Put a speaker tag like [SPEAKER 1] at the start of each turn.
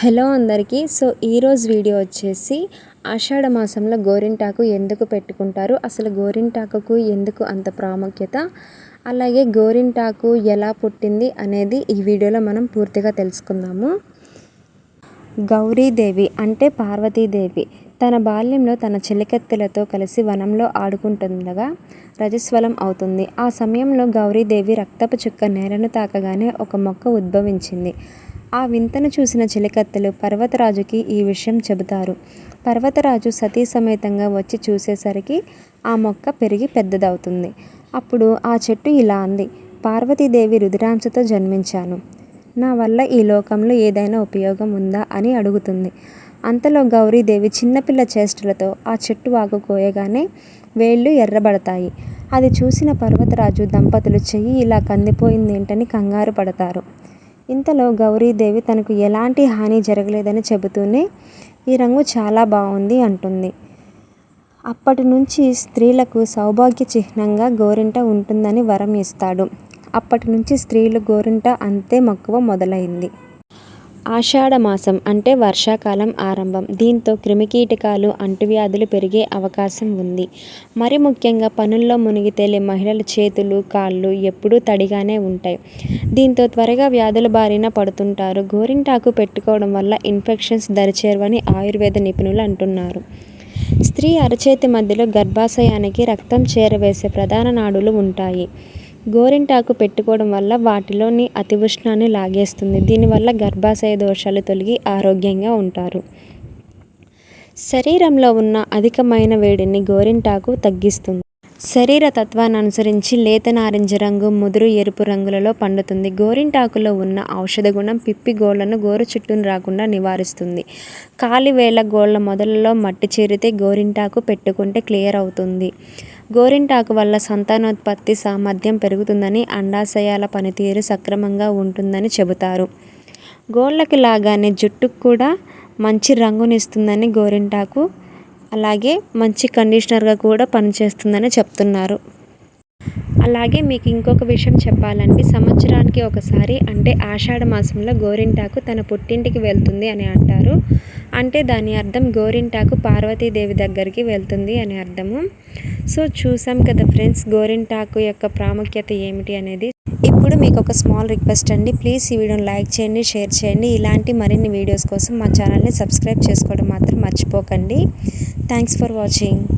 [SPEAKER 1] Hello అందరికీ. So ఈరోజు video వచ్చేసి ఆషాఢ మాసంలో గోరింటాకు ఎందుకు పెట్టుకుంటారు? అసలు గోరింటాకుకు ఎందుకు అంత ప్రాముఖ్యత? అలాగే గోరింటాకు ఎలా పుట్టింది అనేది ఈ వీడియోలో మనం పూర్తిగా తెలుసుకుందాము. గౌరీదేవి అంటే పార్వతీదేవి. తన బాల్యంలో తన చెలికత్తెలతో కలిసి వనంలో ఆడుకుంటుండగా రజస్వలం అవుతుంది. ఆ సమయంలో గౌరీదేవి రక్తపు చుక్క నేలను తాకగానే ఒక మొక్క ఉద్భవించింది. ఆ వింతను చూసిన చెలికత్తెలు పర్వతరాజుకి ఈ విషయం చెబుతారు. పర్వతరాజు సతీ సమేతంగా వచ్చి చూసేసరికి ఆ మొక్క పెరిగి పెద్దదవుతుంది. అప్పుడు ఆ చెట్టు ఇలా అంది. పార్వతీదేవి రుద్రాంశతో జన్మించాను. నా వల్ల ఈ లోకంలో ఏదైనా ఉపయోగం ఉందా అని అడుగుతుంది. అంతలో గౌరీదేవి చిన్నపిల్ల చేష్టలతో ఆ చెట్టు వాగు కోయగానే వేళ్ళు ఎర్రబడతాయి. అది చూసిన పర్వతరాజు దంపతులు చెయ్యి ఇలా కందిపోయిందేంటని కంగారు పడతారు. ఇంతలో గౌరీదేవి తనకు ఎలాంటి హాని జరగలేదని చెబుతూనే ఈ రంగు చాలా బాగుంది అంటుంది. అప్పటి నుంచి స్త్రీలకు సౌభాగ్య చిహ్నంగా గోరింట ఉంటుందని వరం ఇస్తాడు. అప్పటి నుంచి స్త్రీలు గోరింట అంతే మక్కువ మొదలైంది. ఆషాఢమాసం అంటే వర్షాకాలం ఆరంభం. దీంతో క్రిమికీటకాలు అంటువ్యాధులు పెరిగే అవకాశం ఉంది. మరి ముఖ్యంగా పనుల్లో మునిగి తేలే మహిళల చేతులు కాళ్ళు ఎప్పుడూ తడిగానే ఉంటాయి. దీంతో త్వరగా వ్యాధుల బారిన పడుతుంటారు. గోరింటాకు పెట్టుకోవడం వల్ల ఇన్ఫెక్షన్స్ దరిచేరవని ఆయుర్వేద నిపుణులు అంటున్నారు. స్త్రీ అరచేతి మధ్యలో గర్భాశయానికి రక్తం చేరవేసే ప్రధాన నాడులు ఉంటాయి. గోరింటాకు పెట్టుకోవడం వల్ల వాటిలోని అతి ఉష్ణాన్ని లాగేస్తుంది. దీనివల్ల గర్భాశయ దోషాలు తొలగి ఆరోగ్యంగా ఉంటారు. శరీరంలో ఉన్న అధికమైన వేడిని గోరింటాకు తగ్గిస్తుంది. శరీర తత్వాన్ని అనుసరించి లేత నారింజ రంగు ముదురు ఎరుపు రంగులలో పండుతుంది. గోరింటాకులో ఉన్న ఔషధ గుణం పిప్పి గోళ్ళను గోరు చుట్టూను రాకుండా నివారిస్తుంది. కాలివేళ్ళ గోళ్ళ మొదలలో మట్టి చేరితే గోరింటాకు పెట్టుకుంటే క్లియర్ అవుతుంది. గోరింటాకు వల్ల సంతానోత్పత్తి సామర్థ్యం పెరుగుతుందని అండాశయాల పనితీరు సక్రమంగా ఉంటుందని చెబుతారు. గోళ్ళకి లాగానే జుట్టుకు కూడా మంచి రంగునిస్తుందని గోరింటాకు అలాగే మంచి కండిషనర్గా కూడా పనిచేస్తుందని చెప్తున్నారు. అలాగే మీకు ఇంకొక విషయం చెప్పాలంటే సంవత్సరానికి ఒకసారి అంటే ఆషాఢ మాసంలో గోరింటాకు తన పుట్టింటికి వెళ్తుంది అని అంటారు. అంటే దాని అర్థం గోరింటాకు పార్వతీదేవి దగ్గరికి వెళ్తుంది అని అర్థము. సో చూసాం కదా ఫ్రెండ్స్ గోరింటాకు యొక్క ప్రాముఖ్యత ఏమిటి అనేది. ఇప్పుడు మీకు ఒక స్మాల్ రిక్వెస్ట్ అండి. ప్లీజ్ ఈ వీడియోని లైక్ చేయండి షేర్ చేయండి. ఇలాంటి మరిన్ని వీడియోస్ కోసం మా ఛానల్ని సబ్స్క్రైబ్ చేసుకోవడం మాత్రం మర్చిపోకండి. Thanks for watching.